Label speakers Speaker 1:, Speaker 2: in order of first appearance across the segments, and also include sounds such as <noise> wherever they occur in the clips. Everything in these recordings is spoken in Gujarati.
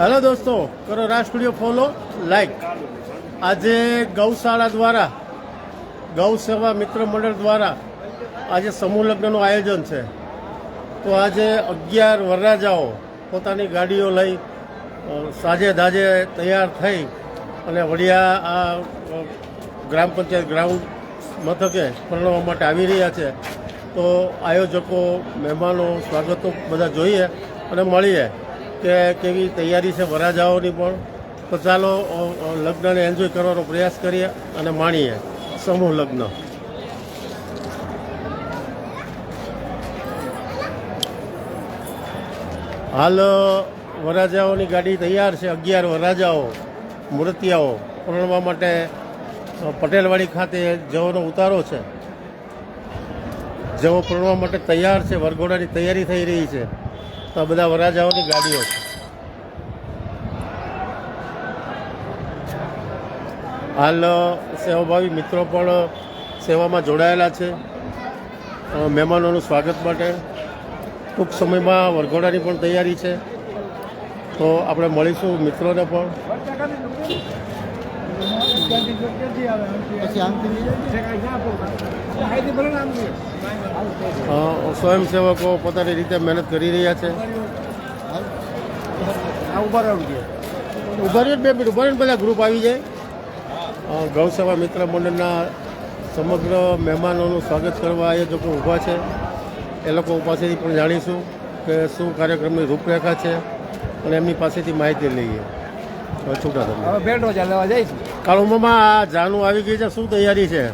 Speaker 1: હેલો દોસ્તો, કરો રાજ સ્ટુડિયો ફોલો લાઈક આજે ગૌશાળા દ્વારા ગૌ સેવા મિત્ર મંડળ દ્વારા આજે સમૂહ લગ્નનું આયોજન છે. તો આજે અગિયાર વરરાજાઓ પોતાની ગાડીઓ લઈ સાજે દાજે તૈયાર થઈ અને વડિયા આ ગ્રામ પંચાયત ગ્રાઉન્ડ મથકે પરણવા માટે આવી રહ્યા છે. તો આયોજકો, મહેમાનો, સ્વાગતો બધા જોઈએ અને મળીએ. કે કેવી તૈયારી છે વરાજાઓની પણ. તો ચાલો લગ્નને એન્જોય કરવાનો પ્રયાસ કરીએ અને માણીએ સમૂહ લગ્ન. હાલ વરાજાઓની ગાડી તૈયાર છે, અગિયાર વરાજાઓ મૂર્તિયાઓ પરણવા માટે પટેલવાડી ખાતે જવાનો ઉતારો છે. જેઓ પરણવા માટે તૈયાર છે, વરઘોડાની તૈયારી થઈ રહી છે. તો આ બધા વરાજાઓની ગાડીઓ છે. હાલ સેવાભાવી મિત્રો પણ સેવામાં જોડાયેલા છે. મહેમાનોનું સ્વાગત માટે. ટૂંક સમયમાં વરઘોડાની પણ તૈયારી છે. તો આપણે મળીશું મિત્રોને પણ. સ્વયંસેવકો પોતાની રીતે મહેનત કરી રહ્યા છે. ઊભા રહ્યો બે મિનિટ ઊભા રહીને બધા ગ્રુપ આવી જાય. ગૌસેવા મિત્ર મંડળના સમગ્ર મહેમાનોનું સ્વાગત કરવા આયોજકો ઊભા છે. એ લોકો પાસેથી પણ જાણીશું કે શું કાર્યક્રમની રૂપરેખા છે અને એમની પાસેથી માહિતી લઈએ. હવે છૂટા તમે
Speaker 2: હવે ભેટો લેવા જઈશું.
Speaker 1: કાળુમામાં આ જાનું આવી ગઈ છે? શું તૈયારી છે?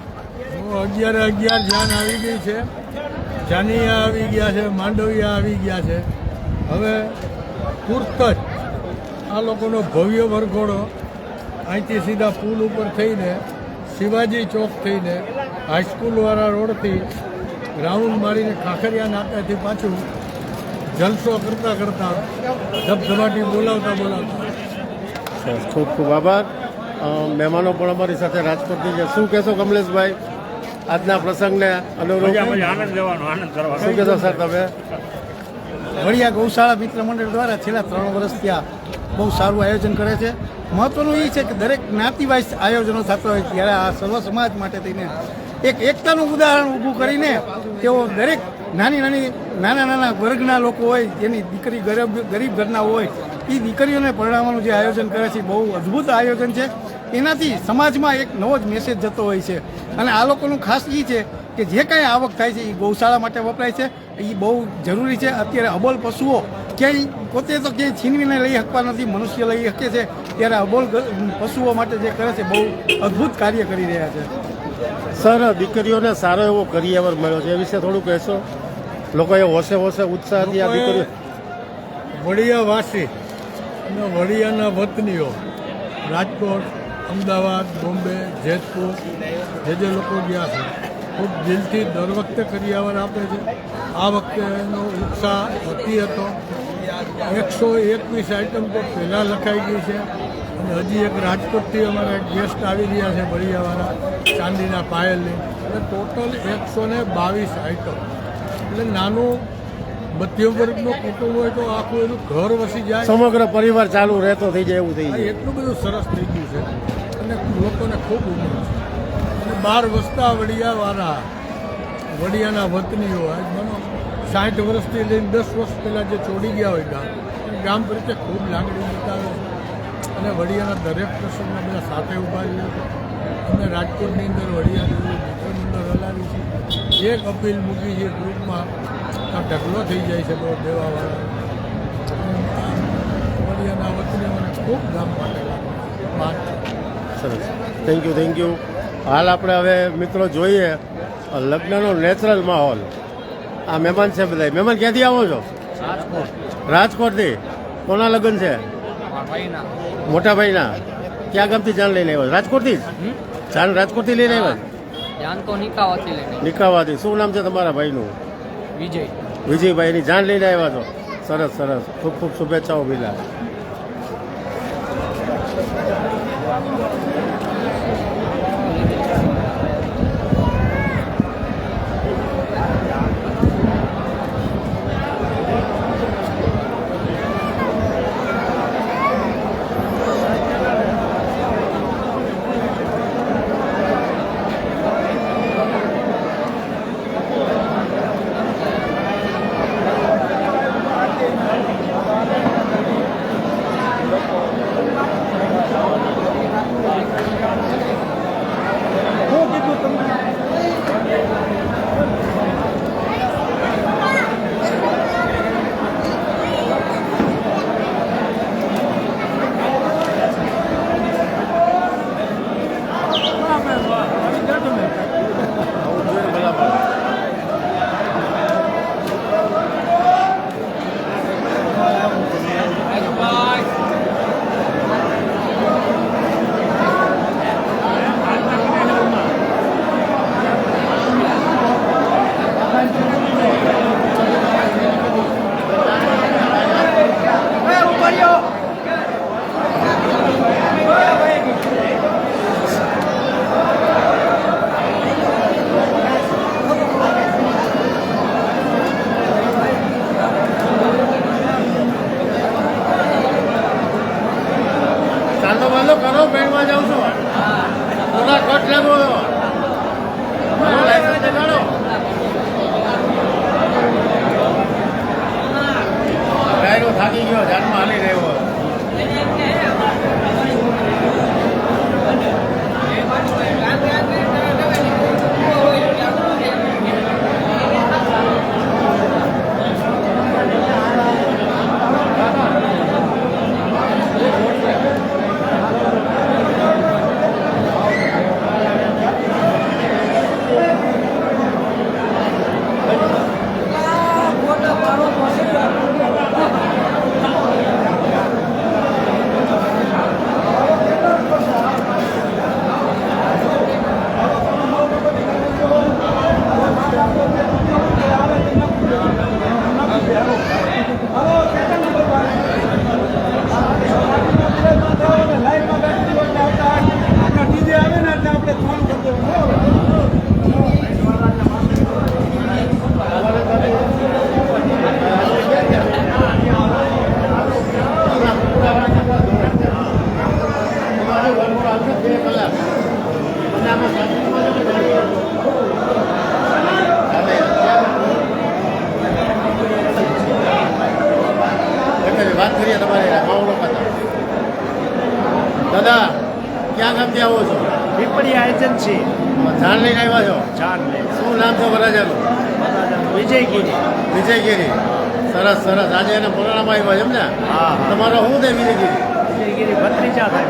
Speaker 3: અગિયાર અગિયાર જાન આવી ગઈ છે. જાનિયા આવી ગયા છે માંડવિયા આવી ગયા છે. હવે પૂરત જ આ લોકોનો ભવ્ય વરઘોડો અહીંથી સીધા પુલ ઉપર થઈને શિવાજી ચોક થઈને હાઈસ્કૂલવાળા રોડથી રાઉન્ડ મારીને ખાખરિયા નાકાથી પાછું જલસો કરતાં કરતાં ધબધબાટી બોલાવતા બોલાવતા.
Speaker 1: ખૂબ ખૂબ આભાર. મહેમાનો પણ અમારી સાથે રાજકોટની છે. શું કહેશો કમલેશભાઈ? આજના પ્રસંગને અનુરૂપ?
Speaker 4: આનંદ લેવાનો આનંદ કરવાનો.
Speaker 1: શું કહેશો સર તમે?
Speaker 2: વડિયા ગૌશાળા મિત્ર મંડળ દ્વારા છેલ્લા ત્રણ વર્ષ આ બહુ સારું આયોજન કરે છે. મહત્વનું એ છે કે દરેક જ્ઞાતિવાઇઝ આયોજનો થતા હોય ત્યારે આ સર્વ સમાજ માટે થઈને એક એકતાનું ઉદાહરણ ઊભું કરીને તેઓ દરેક નાની નાની, નાના નાના વર્ગના લોકો હોય, જેની દીકરી ગરીબ ગરીબ ઘરના હોય એ દીકરીઓને પરણાવવાનું જે આયોજન કરે છે બહુ અદ્ભુત આયોજન છે. એનાથી સમાજમાં એક નવો જ મેસેજ જતો હોય છે. અને આ લોકોનું ખાસ એ છે કે જે કાંઈ આવક થાય છે એ ગૌશાળા માટે વપરાય છે એ બહુ જરૂરી છે. અત્યારે અબોલ પશુઓ ક્યાંય પોતે તો ક્યાંય છીનવીને લઈ શકવા નથી મનુષ્ય લઈ શકે છે. ત્યારે અબોલ પશુઓ માટે જે કરે છે બહુ અદ્ભુત કાર્ય કરી રહ્યા છે.
Speaker 1: સર દીકરીઓને સારો એવો કરિયાવર મળ્યો છે. એ વિશે થોડું કહેશો? લોકોએ હોશે હોશે ઉત્સાહથી આ દીકરીઓ
Speaker 3: વડિયાવાસી અને વડિયાના વતનીઓ રાજકોટ અમદાવાદ બોમ્બે જેતપુર જે જે લોકો ગયા છે ખૂબ દિલથી દર વખતે કરિયાવર આપે છે. આ વખતે એનો ઉત્સાહ વધી હતો. એકસો એકવીસ આઇટમ તો પહેલાં લખાઈ ગઈ છે. અને હજી એક રાજકોટથી અમારા ગેસ્ટ આવી રહ્યા છે બળિયાવાળા ચાંદીના પાયલની. એટલે ટોટલ એકસો ને બાવીસ આઇટમ એટલે નાનું મધ્યમ વર્ગનું કુટુંબ હોય તો આખું એનું ઘર વસી જાય.
Speaker 1: સમગ્ર પરિવાર ચાલુ રહેતો થઈ જાય એવું થઈ જાય
Speaker 3: એટલું બધું સરસ થઈ ગયું છે. અને લોકોને ખૂબ ઉમંગ છે. બાર વસતા વડિયાવાળા, વડિયાના વતનીઓ આજ સાઠ વર્ષથી લઈને દસ વર્ષ પહેલાં જે છોડી ગયા હોય ગામ ગામ પ્રત્યે ખૂબ લાગણી બતાવે છે. અને વડિયાના દરેક પ્રસંગમાં બધા સાથે ઊભા રહ્યા અમે રાજકોટની અંદર વડિયા મંડળ હલાવી છે. એક અપીલ મૂકી છે ગ્રુપમાં, આ ઢગલો થઈ જાય છે બહુ દેવાવાળા. વડિયાના વતનીઓને ખૂબ ગામ માટે માન
Speaker 1: સરસ. થેન્ક યુ થેન્ક યુ હાલ આપણે હવે મિત્રો જોઈએ લગ્નનો નેચરલ માહોલ. આ મહેમાન છે બધા મહેમાન ક્યાંથી આવો છો? રાજકોટથી. કોના લગ્ન છે? મોટા ભાઈના ક્યાં ગામથી જાન લઈને આવ્યા રાજકોટથી જ? જાન રાજકોટથી લઈને આવ્યા
Speaker 5: નિકાવાથી
Speaker 1: શું નામ છે તમારા ભાઈનું?
Speaker 5: વિજય.
Speaker 1: વિજયભાઈની. જાન લઈને આવ્યા છો? સરસ સરસ. ખૂબ ખૂબ શુભેચ્છાઓ ભીલા વાત કરીએ તમારે માવડો ખાતા. દાદા ક્યાં ગામથી આવો છો?
Speaker 4: પીપળિયા એજન્સી
Speaker 1: જાણ લઈને આવ્યા છો?
Speaker 4: જાણ ને
Speaker 1: શું નામ છે વરાજાનું
Speaker 4: વિજયગીરી.
Speaker 1: વિજયગીરી. સરસ સરસ. આજે એને પુરાણામાં આવ્યા છે એમ ને. તમારો શું છે વિજયગીરી?
Speaker 4: વિજયગીરી ભત્રીજા થાય.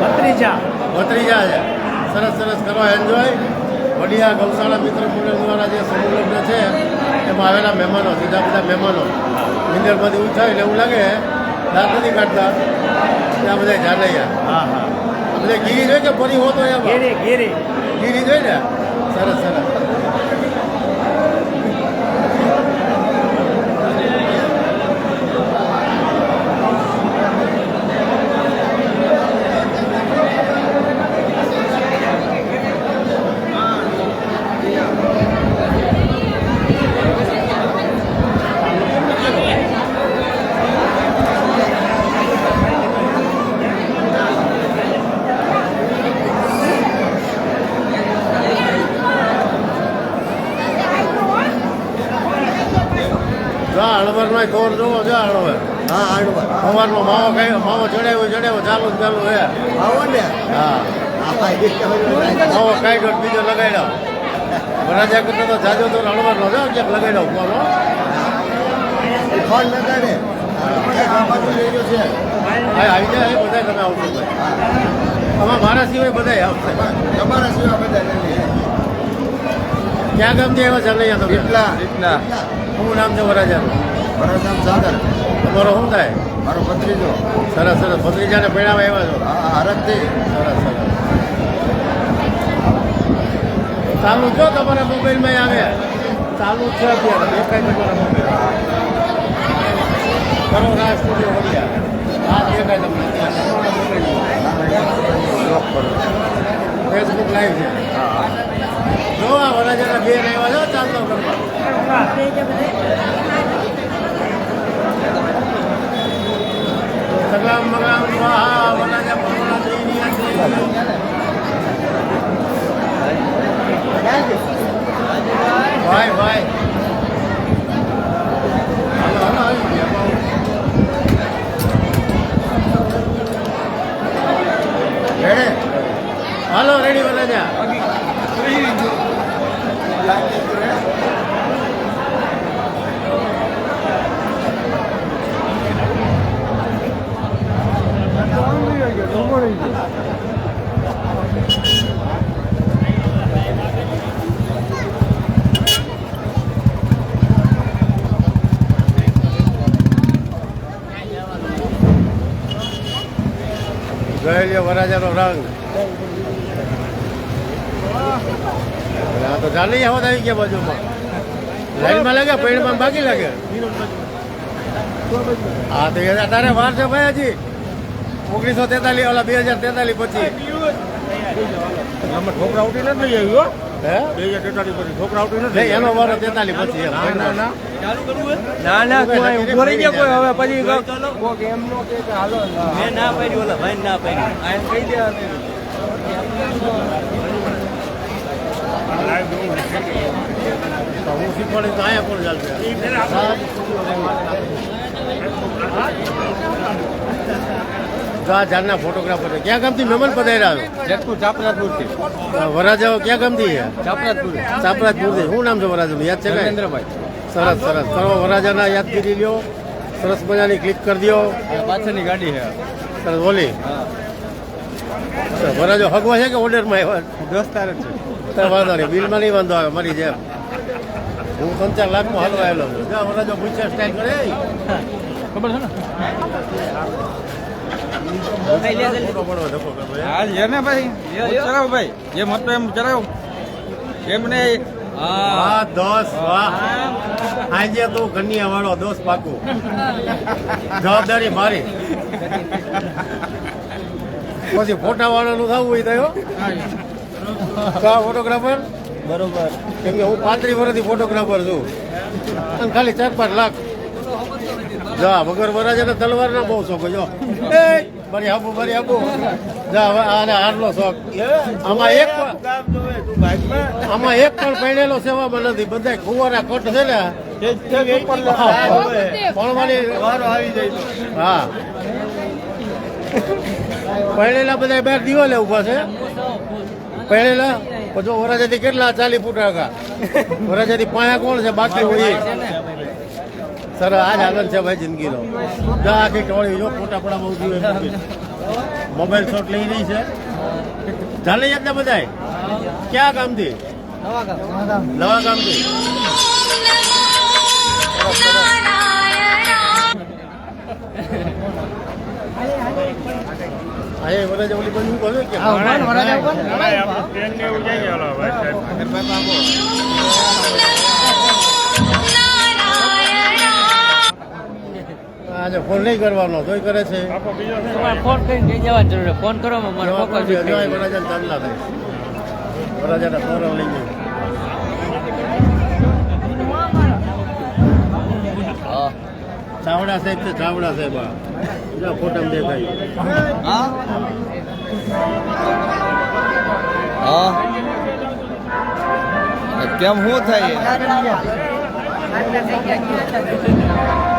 Speaker 4: ભત્રીજા.
Speaker 1: ભત્રીજા છે. સરસ સરસ કરો એન્જોય વડિયા ગૌશાળા મિત્ર મંડળ દ્વારા જે સંલગ્ન છે એમાં આવેલા મહેમાનો સીધા બધા મહેમાનો. મિંદરમાંથી ઉઠાય એટલે એવું લાગે દાંત નથી કાઢતા. ત્યાં બધા જાનૈયા
Speaker 4: હા હા.
Speaker 1: એટલે ગીરી જોઈએ કે ફરી હોતો
Speaker 4: ગીરી ગીરી.
Speaker 1: ગીરી જોઈ ને? સરસ સરસ. હળવરનો કોર જોવો છે આ
Speaker 2: હા આડવા
Speaker 1: અમારનો માવો કઈ માવો ચડાવ્યો ચડાવ્યો ચાલુ જ ચાલુ હે
Speaker 2: આવો ને?
Speaker 1: હા. માવો કઈ દોઢ બીજો લગાડ્યો. વરાજા કરતો તો જાજો તો હળવરનો છે ક્યાંક લગાડ્યો કોનો
Speaker 2: ફોન લગાડે. છે.
Speaker 1: હા આવી જાય બધા તમે આવશો ભાઈ. મારા સિવાય બધા આવશે.
Speaker 2: તમારા સિવાય બધા
Speaker 1: ક્યાં આવ્યા છે? નહીં તો
Speaker 2: એટલા
Speaker 1: એટલા શું નામ છે વરાજાનું
Speaker 2: મારું નામ સાગર.
Speaker 1: તમારો શું થાય?
Speaker 2: મારો ભત્રીજો.
Speaker 1: સરસ સરસ. ભત્રીજાને પરિણામ આવ્યા છો?
Speaker 2: હા હરકથી
Speaker 1: સરસ સરસ. ચાલુ છો તમારા મોબાઈલમાં આવે ચાલુ છે અત્યારે. દેખાય તમારા મોબાઈલ કરો રાજ સ્ટુડિયો વડિયા આ દેખાય તમને તમારા ફેસબુક લાઈવ છે. જો આ વરાજાના બેન આવ્યા છો ચાલતો કરવા સગા મગા વાહ વરાજા ભગવાના દેવી ભાઈ ભાઈ. હાલો હાલો આવી ગયા રેડી. વરાજા વરાજાનો રંગ. આ તો ચાલી આવો આવી ગયા બાજુમાં. લાઈનમાં લાગે, પૈણમાં બાકી લાગે. હા તો એ તારે વાર છે ભાઈ હજી. ઓગણીસો તેતાલીસ ઓલા બે હજાર તેતાલીસ પછી.
Speaker 3: ઠોકરા ઉઠી નથી આવ્યો
Speaker 1: હે?
Speaker 3: બે પછી. છોકરા ઉઠી નથી.
Speaker 1: નહીં, એનો વારો તેતાલીસ પછી
Speaker 3: ના ના
Speaker 5: ના. ના
Speaker 1: કોઈ ઊભો રહી ગયા કોઈ? હવે
Speaker 5: પછી કોક એમ કે કે હાલો મેં ના પાડી ઓલા ભાઈ ના પાડી આ એમ કહી દે
Speaker 1: હું શીખવાડીશ તો અહીંયા પણ ચાલશે? આ જાનના ફોટોગ્રાફર છે. ક્યાં ગામથી મહેમાન પધાર્યા છો?
Speaker 5: જેતપુર ચાપરાજપુરથી
Speaker 1: વરાજાઓ ક્યાં ગામથી
Speaker 5: ચાપરાજપુર
Speaker 1: ચાપરાજપુરથી શું નામ છે વરાજાનું યાદ છે
Speaker 5: નરેન્દ્રભાઈ
Speaker 1: સરસ સરસ. સર્વ વરાજાના યાદ કરી લ્યો. સરસ મજાની ક્લિક કરી દો
Speaker 5: પાછળની ગાડી છે.
Speaker 1: સરસ સરસ, વરાજો હગવા છે કે ઓર્ડરમાં આવ્યા?
Speaker 5: દોસ્તાર જ છે
Speaker 1: વાંધો નહીં. બિલમાં નહીં વાંધો આવે. મારી જેમ. હું ત્રણ ચાર લાખમાં હલવા આવેલો છું વરાજો પૂછ્યા સ્ટાઇલ કરે.
Speaker 5: ખબર છે ને
Speaker 1: ફોટો પડવો ધક્કો કરવો, હે?
Speaker 5: ને ભાઈ. ચલાવો ભાઈ. જે મત એમ ચલાવો એમ નહીં.
Speaker 1: હા. દોસ વાહ. આજે તું કન્યા વાળો દોસ પાકું. જવાબદારી મારી. પછી ફોટા વાળાનું થવું હોય થયો ફોટોગ્રાફર
Speaker 5: બરોબર.
Speaker 1: કેમ કે હું પાંત્રીસ વર્ષથી ફોટોગ્રાફર છું. અને ખાલી ચાર પાંચ લાખ. જા વગર વરાજાને તલવાર ના બહુ શોખ જો. <laughs> મારી હાબુ મારી હાબુ. જા, હવે આને હારનો શોખ. આમાં એક આમાં એક પણ પહેરેલો સેવામાં નથી. બધા કુંવારા કટ છે ને. ભણવાની હા. પહેરેલા બધા બાર દિવાલે ઊભા છે. પહેરેલા પછી વરાજાથી કેટલા ચાલી ફૂટ આગા વરાજાથી પાયા કોણ છે? બાકી હોય સર આજ આનંદ છે ભાઈ જિંદગીનો. જા આખી ટોળી જો ફોટા પડા બહુ જોઈએ મોબાઈલ શોટ લઈ રહી છે. ચાલે યાદ ને બધાય? ક્યાં કામથી નવા કામથી અરે વરાજા ઓલી બાજુ બોલે કે? આજે ફોન નહીં કરવાનો તોય કરે છે.
Speaker 6: ફોન કરીને જઈ જવા જરૂર ફોન કરો મને
Speaker 1: જવાબ
Speaker 6: ફોકસ
Speaker 1: જવાય ચાંદલા થાય. વરાજાના ફોરમ લઈ જાય ચાવડા સાહેબ છે ચાવડા સાહેબ આ. જો ફોટામાં દેખાય.
Speaker 5: હા? હા. કેમ શું થાય?
Speaker 1: એ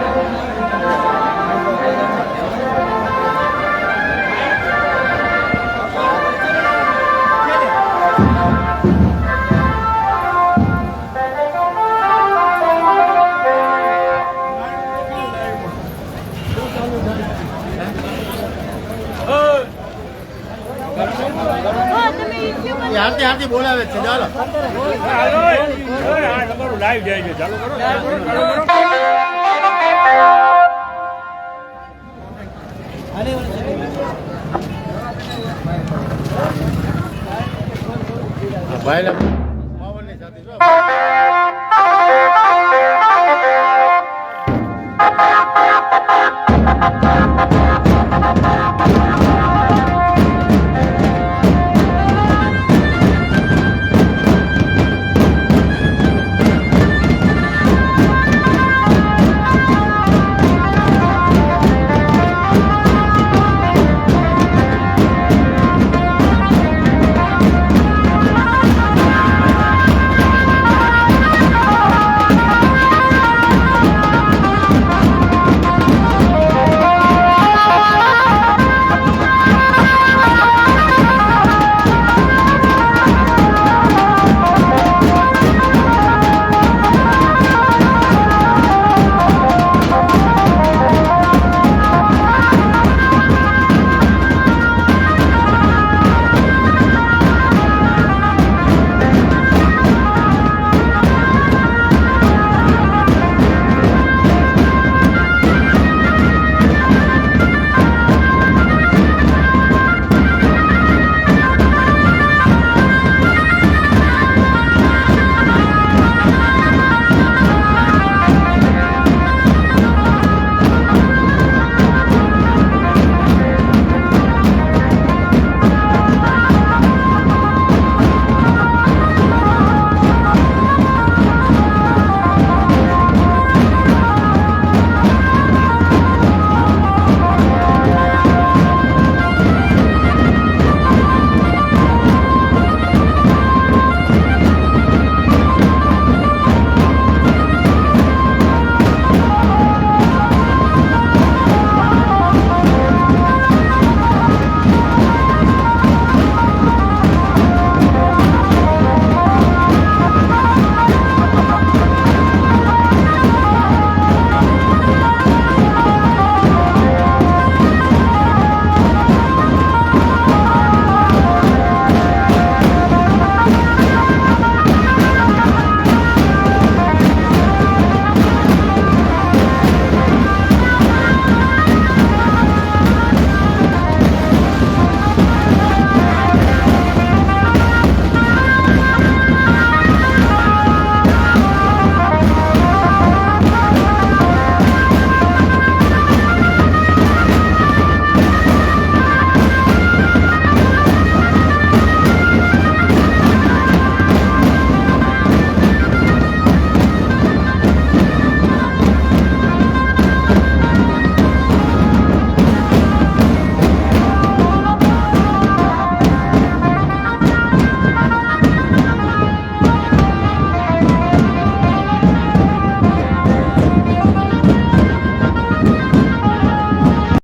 Speaker 1: હારતી હારતી બોલાવે જ છે ચાલો ભાઈ